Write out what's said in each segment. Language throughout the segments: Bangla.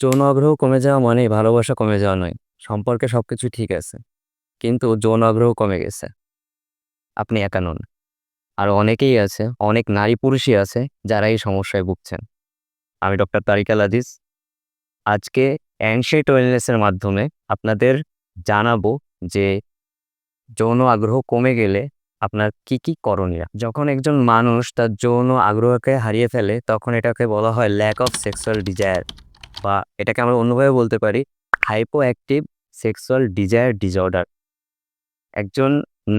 যৌন আগ্রহ কমে যাওয়া মানেই ভালোবাসা কমে যাওয়া নয়। সম্পর্কে সব কিছু ঠিক আছে। কিন্তু যৌন আগ্রহ কমে গেছে। আপনি একা নন। আর অনেকেই আছে, অনেক নারী পুরুষই আছে যারা এই সমস্যায় ভুগছেন। আমি ডক্টর তারিক আল আজিজ। আজকে অ্যানশিয়েট ওয়েলনেস এর মাধ্যমে আপনাদের জানাব যে যৌন আগ্রহ কমে গেলে আপনার কি, কি করণীয়? যখন একজন মানুষ তার যৌন আগ্রহকে হারিয়ে ফেলে তখন এটাকে বলা হয় ল্যাক অফ সেক্সুয়াল ডিজায়ার বা এটাকে আমরা অন্যভাবে বলতে পারি hypo active sexual desire disorder. একজন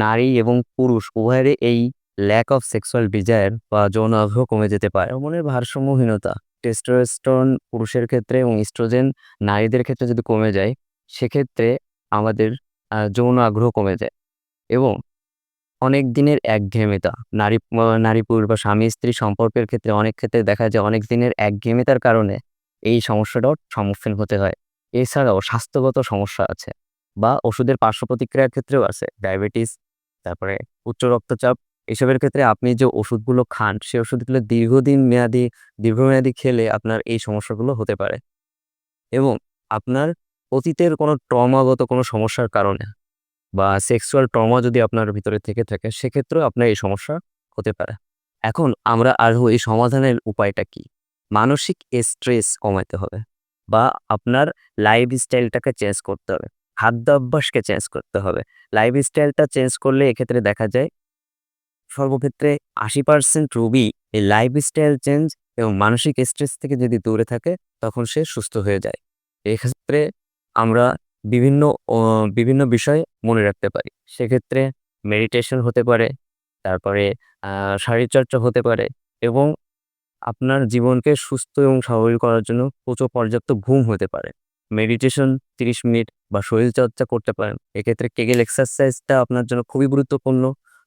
নারী এবং পুরুষ উভয়েরই এই ল্যাক অফ সেক্সুয়াল ডিজায়ার বা যৌন আগ্রহ কমে যেতে পারে। মনের ভারসাম্যহীনতা, টেস্টোস্টেরন পুরুষের ক্ষেত্রে এবং ইস্ট্রোজেন নারীদের ক্ষেত্রে যদি কমে যায়, সেক্ষেত্রে আমাদের যৌন আগ্রহ কমে যায় এবং অনেক দিনের একঘেয়েমিতা নারী নারী পুরুষ বা স্বামী-স্ত্রী সম্পর্কের ক্ষেত্রে অনেক ক্ষেত্রে দেখা যায় অনেক দিনের একঘেয়েমিতার কারণে এই সমস্যাটার সম্মুখীন হতে হয়। এছাড়াও স্বাস্থ্যগত সমস্যা আছে বা ওষুধের পার্শ্ব প্রতিক্রিয়ার ক্ষেত্রেও আছে। ডায়াবেটিস, তারপরে উচ্চ রক্তচাপ এসবের ক্ষেত্রে আপনি যে ওষুধগুলো খান, সেই ওষুধগুলো দীর্ঘদিন মেয়াদি দীর্ঘমেয়াদী খেলে আপনার এই সমস্যাগুলো হতে পারে এবং আপনার অতীতের কোনো ট্রমাগত কোনো সমস্যার কারণে বা সেক্সুয়াল ট্রমা যদি আপনার ভিতরে থেকে থাকে, সেক্ষেত্রেও আপনার এই সমস্যা হতে পারে। এখন আমরা আরও এই সমাধানের উপায়টা কি? মানসিক স্ট্রেস কমাইতে হবে বা আপনার লাইফস্টাইলটাকে চেঞ্জ করতে হবে। খাদ্য অভ্যাসকে চেঞ্জ করতে হবে। লাইফস্টাইলটা চেঞ্জ করলে এক্ষেত্রে দেখা যায় সর্বক্ষেত্রে ৮০% রোগী এই লাইফস্টাইল চেঞ্জ এবং মানসিক স্ট্রেস থেকে যদি দূরে থাকে, তখন সে সুস্থ হয়ে যায়। এক্ষেত্রে আমরা বিভিন্ন বিভিন্ন বিষয় মনে রাখতে পারি। সেক্ষেত্রে মেডিটেশন হতে পারে, তারপরে শারীরচর্চা হতে পারে এবং আপনার জীবনকে সুস্থ এবং স্বাভাবিক করার জন্য প্রচুর পর্যাপ্ত ঘুম হতে পারে। মেডিটেশন ৩০ মিনিট বা শরীরচর্চা করতে পারেন। এক্ষেত্রে কেগেল এক্সারসাইজটা আপনার জন্য খুবই গুরুত্বপূর্ণ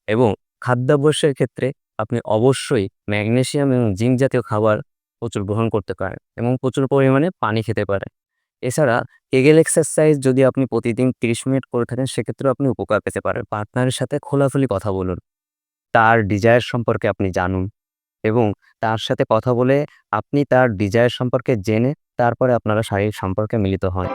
এবং খাদ্যাভ্যাসের ক্ষেত্রে আপনি অবশ্যই ম্যাগনেশিয়াম এবং জিঙ্ক জাতীয় খাবার প্রচুর গ্রহণ করতে পারেন এবং প্রচুর পরিমাণে পানি খেতে পারেন। এছাড়া কেগেল এক্সারসাইজ যদি আপনি প্রতিদিন ৩০ মিনিট করে থাকেন, সেক্ষেত্রেও আপনি উপকার পেতে পারেন। পার্টনারের সাথে খোলাখুলি কথা বলুন। তার ডিজায়ার সম্পর্কে আপনি জানুন এবং তার সাথে কথা বলে আপনি তার ডিজায়ার সম্পর্কে জেনে তারপরে আপনারা শারীরিক সম্পর্কে মিলিত হন।